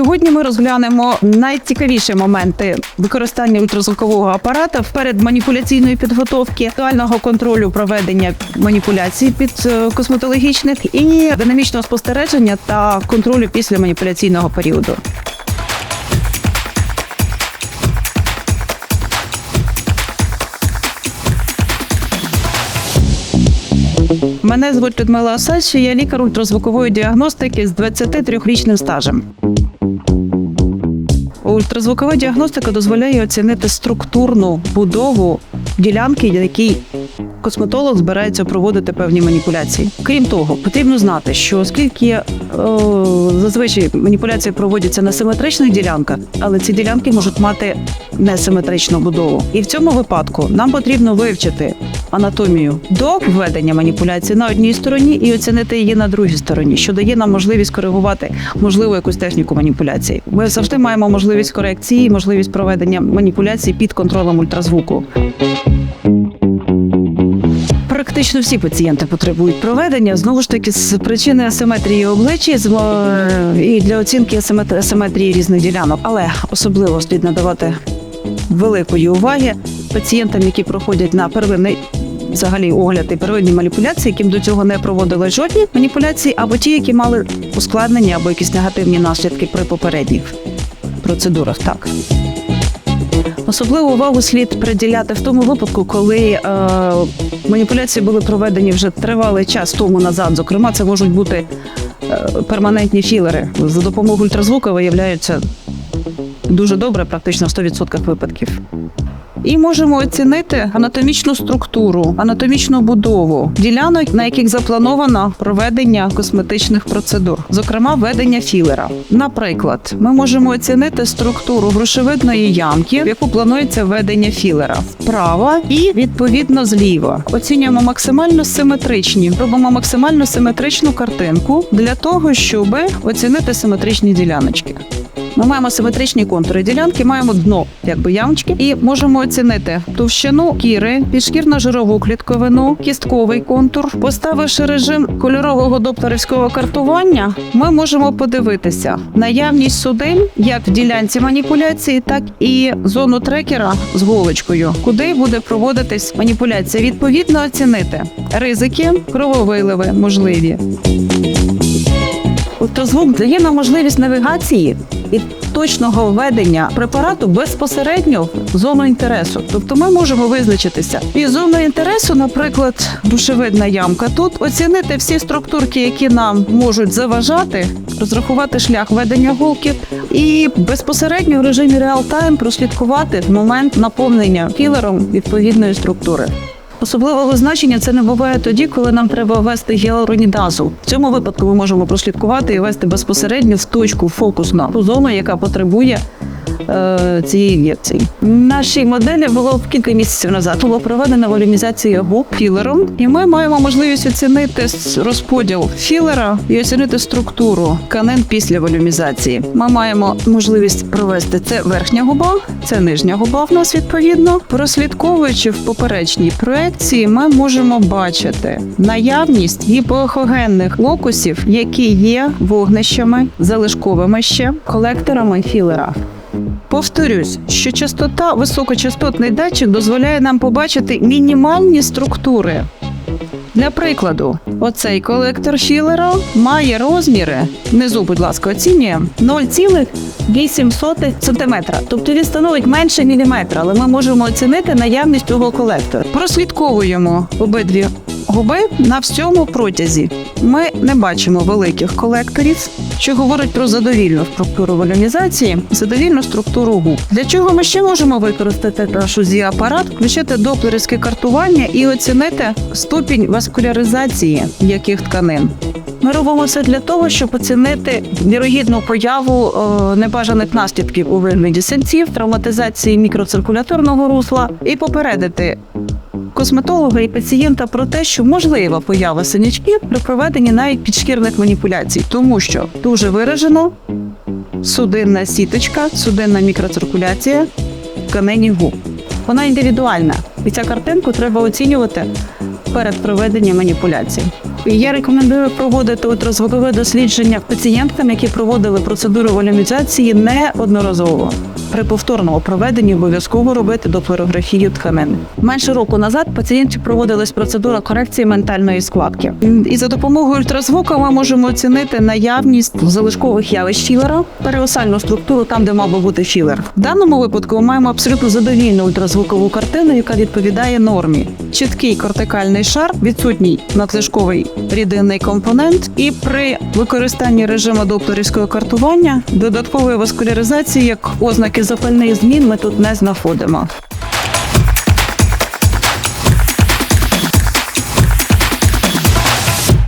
Сьогодні ми розглянемо найцікавіші моменти використання ультразвукового апарата перед маніпуляційної підготовки, актуального контролю проведення маніпуляцій під е, косметологічних і динамічного спостереження та контролю після маніпуляційного періоду. Мене звуть Людмила Осадча, я лікар ультразвукової діагностики з 23-річним стажем. Ультразвукова діагностика дозволяє оцінити структурну будову ділянки, на якій косметолог збирається проводити певні маніпуляції. Крім того, потрібно знати, що оскільки о, зазвичай маніпуляції проводяться на симетричних ділянках, але ці ділянки можуть мати несиметричну будову. І в цьому випадку нам потрібно вивчити анатомію до введення маніпуляції на одній стороні і оцінити її на другій стороні, що дає нам можливість коригувати можливо якусь техніку маніпуляції. Ми завжди маємо можливість корекції, можливість проведення маніпуляцій під контролем ультразвуку. Практично всі пацієнти потребують проведення знову ж таки з причини асиметрії обличчя е, і для оцінки асиметрії різних ділянок, але особливо слід надавати великої уваги пацієнтам, які проходять на первинний взагалі огляд і первинні маніпуляції, яким до цього не проводили жодні маніпуляції, або ті, які мали ускладнення або якісь негативні наслідки при попередніх процедурах. Так. Особливу увагу слід приділяти в тому випадку, коли е, маніпуляції були проведені вже тривалий час тому назад. Зокрема, це можуть бути е, перманентні філери. За допомогою ультразвука виявляються дуже добре, практично в 100% випадків. І можемо оцінити анатомічну структуру, анатомічну будову ділянок, на яких заплановано проведення косметичних процедур, зокрема введення філера. Наприклад, ми можемо оцінити структуру грушевидної ямки, в яку планується введення філера вправо і відповідно зліва. Оцінюємо максимально симетричні, робимо максимально симетричну картинку для того, щоб оцінити симетричні діляночки. Ми маємо симетричні контури ділянки, маємо дно, якби ямочки, і можемо оцінити товщину кіри, підшкірно-жирову клітковину, кістковий контур. Поставивши режим кольорового доплерівського картування, ми можемо подивитися наявність судин як в ділянці маніпуляції, так і зону трекера з голочкою, куди буде проводитись маніпуляція. Відповідно оцінити ризики, крововиливи можливі. Ультразвук дає нам можливість навігації і точного введення препарату безпосередньо в зону інтересу. Тобто ми можемо визначитися і зону інтересу, наприклад, душевидна ямка. Тут оцінити всі структурки, які нам можуть заважати, розрахувати шлях ведення голки, і безпосередньо в режимі реал-тайм прослідкувати момент наповнення філером відповідної структури. Особливого значення це не буває тоді, коли нам треба ввести гіалуронідазу. В цьому випадку ми можемо прослідкувати і ввести безпосередньо в точку фокус на ту зону, яка потребує е, цієї ін'єкції. Нашій моделі було кілька місяців назад. Було проведена волюмізація губ філером, і ми маємо можливість оцінити розподіл філера і оцінити структуру тканин після волюмізації. Ми маємо можливість провести це верхня губа, це нижня губа в нас відповідно. Прослідковуючи в поперечній проекції, ми можемо бачити наявність гіпоехогенних локусів, які є вогнищами, залишковими ще колекторами філера. Повторюсь, що частота високочастотний датчик дозволяє нам побачити мінімальні структури. Для прикладу, оцей колектор Філера має розміри, внизу, будь ласка, оцінюємо 0,8 см. Тобто він становить менше міліметра, але ми можемо оцінити наявність цього колектора. Прослідковуємо обидві губи на всьому протязі. Ми не бачимо великих колекторів, що говорить про задовільну структуру волюмізації, задовільну структуру губ. Для чого ми ще можемо використати наш УЗІ-апарат, включити доплерівське картування і оцінити ступінь васкуляризації м'яких тканин. Ми робимо це для того, щоб оцінити вірогідну появу е, небажаних наслідків у вигляді синців, травматизації мікроциркуляторного русла і попередити косметолога і пацієнта про те, що можлива поява синячків при проведенні навіть підшкірних маніпуляцій, тому що дуже виражено судинна сіточка, судинна мікроциркуляція тканині губ. Вона індивідуальна, і ця картинку треба оцінювати перед проведенням маніпуляцій. Я рекомендую проводити ультразвукове дослідження пацієнткам, які проводили процедуру волюмізації неодноразово. При повторному проведенні обов'язково робити доплерографію тканини. Менше року назад пацієнті проводилась процедура корекції ментальної складки. І за допомогою ультразвука ми можемо оцінити наявність залишкових явищ філера, переосальну структуру там, де мав би бути філер. В даному випадку ми маємо абсолютно задовільну ультразвукову картину, яка відповідає нормі. Чіткий кортикальний шар, відсутній надлишковий рідинний компонент, і при використанні режиму доплерівського картування додаткової васкуляризації як ознаки запальних змін ми тут не знаходимо.